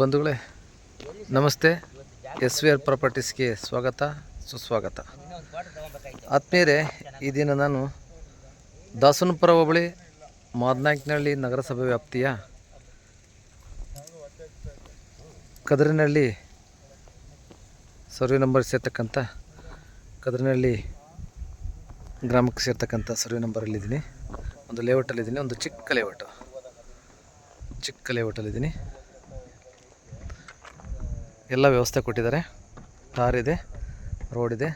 ಬಂಧುಗಳೇ, ನಮಸ್ತೆ. S we are ಪ್ರಾಪರ್ಟೀಸ್ಗೆ ಸ್ವಾಗತ, ಸುಸ್ವಾಗತ. ಆತ್ಮೀಯರೇ, ಈ ದಿನ ನಾನು ದಾಸನಪುರ ಹೋಬಳಿ, ಮಾದನಾಯ್ಕನಹಳ್ಳಿ ನಗರಸಭೆ ವ್ಯಾಪ್ತಿಯ ಕದರಿನಹಳ್ಳಿ, ಸರ್ವೆ ನಂಬರ್ ಸೇರ್ತಕ್ಕಂಥ ಕದರಿನಹಳ್ಳಿ ಗ್ರಾಮಕ್ಕೆ ಸೇರ್ತಕ್ಕಂಥ ಸರ್ವೆ ನಂಬರಲ್ಲಿದ್ದೀನಿ. ಒಂದು ಲೇಔಟಲ್ಲಿದ್ದೀನಿ ಒಂದು ಚಿಕ್ಕ ಲೇಔಟು ಚಿಕ್ಕ ಲೇಔಟಲ್ಲಿದ್ದೀನಿ ಎಲ್ಲ ವ್ಯವಸ್ಥೆ ಕೊಟ್ಟಿದ್ದಾರೆ. ಟಾರ್ ಇದೆ ರೋಡ್ ಇದೆ.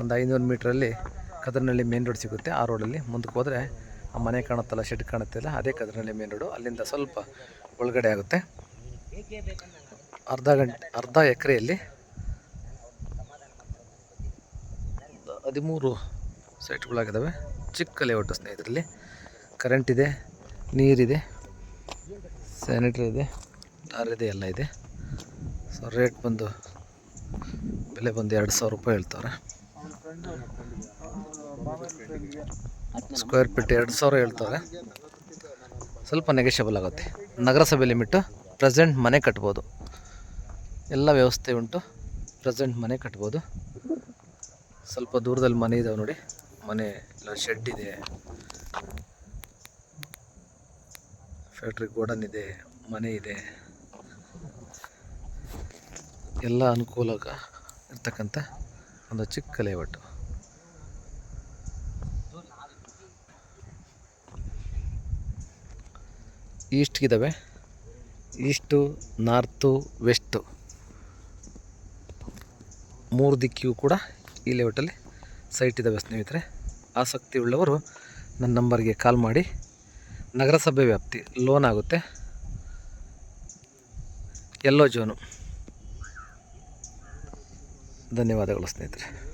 ಒಂದು ಐನೂರು ಮೀಟ್ರಲ್ಲಿ ಕದ್ರನಹಳ್ಳಿ ಮೇನ್ ರೋಡ್ ಸಿಗುತ್ತೆ. ಆ ರೋಡಲ್ಲಿ ಮುಂದಕ್ಕೆ ಹೋದರೆ ಆ ಮನೆ ಕಾಣುತ್ತಲ್ಲ ಶೆಡ್ ಕಾಣುತ್ತಿಲ್ಲ ಅದೇ ಕದ್ರನಹಳ್ಳಿ ಮೇನ್ ರೋಡು ಅಲ್ಲಿಂದ ಸ್ವಲ್ಪ ಒಳಗಡೆ ಆಗುತ್ತೆ. ಅರ್ಧ ಗಂಟೆ, ಅರ್ಧ ಎಕರೆಯಲ್ಲಿ ಹದಿಮೂರು ಸೈಟ್ಗಳಾಗಿದ್ದಾವೆ ಚಿಕ್ಕ ಲೇಔಟು ಸ್ನೇಹಿತರಲ್ಲಿ. ಕರೆಂಟ್ ಇದೆ ನೀರಿದೆ ಸ್ಯಾನಿಟ್ರಿ ಇದೆ ದಾರಿದೆ ಇದೆ, ಎಲ್ಲ ಇದೆ. ಸೊ ರೇಟ್ ಬಂದು, ಬೆಲೆ ಬಂದು ಎರಡು ಸಾವಿರ ರೂಪಾಯಿ ಹೇಳ್ತಾರೆ. ಸ್ಕ್ವೇರ್ ಫೀಟ್ ಎರಡು ಸಾವಿರ ಹೇಳ್ತಾರೆ. ಸ್ವಲ್ಪ ನೆಗೆಷಬಲ್ ಆಗುತ್ತೆ. ನಗರಸಭೆ ಲಿಮಿಟು ಪ್ರೆಸೆಂಟ್ ಮನೆ ಕಟ್ಬೋದು. ಎಲ್ಲ ವ್ಯವಸ್ಥೆ ಉಂಟು ಪ್ರೆಸೆಂಟ್ ಮನೆ ಕಟ್ಬೋದು. ಸ್ವಲ್ಪ ದೂರದಲ್ಲಿ ಮನೆ ಇದಾವೆ ನೋಡಿ. ಮನೆ, ಇಲ್ಲ ಶೆಡ್ ಇದೆ. ಫ್ಯಾಕ್ಟ್ರಿ ಗೋಡನ್ ಇದೆ, ಮನೆ ಇದೆ. ಎಲ್ಲ ಅನುಕೂಲಕ ಇರ್ತಕ್ಕಂಥ ಒಂದು ಚಿಕ್ಕ ಲೇಔಟು ಈಸ್ಟ್ಗಿದ್ದಾವೆ ಈಸ್ಟು ನಾರ್ತು ವೆಸ್ಟು ಮೂರು ದಿಕ್ಕಿಗೂ ಕೂಡ ಈ ಲೇಔಟಲ್ಲಿ ಸೈಟ್ ಇದ್ದಾವೆ ಸ್ನೇಹಿತರೆ. ಆಸಕ್ತಿ ಉಳ್ಳವರು ನನ್ನ ನಂಬರ್ಗೆ ಕಾಲ್ ಮಾಡಿ. ನಗರಸಭೆ ವ್ಯಾಪ್ತಿ ಲೋನ್ ಆಗುತ್ತೆ. Yellow zone. ಧನ್ಯವಾದಗಳು ಸ್ನೇಹಿತರೆ.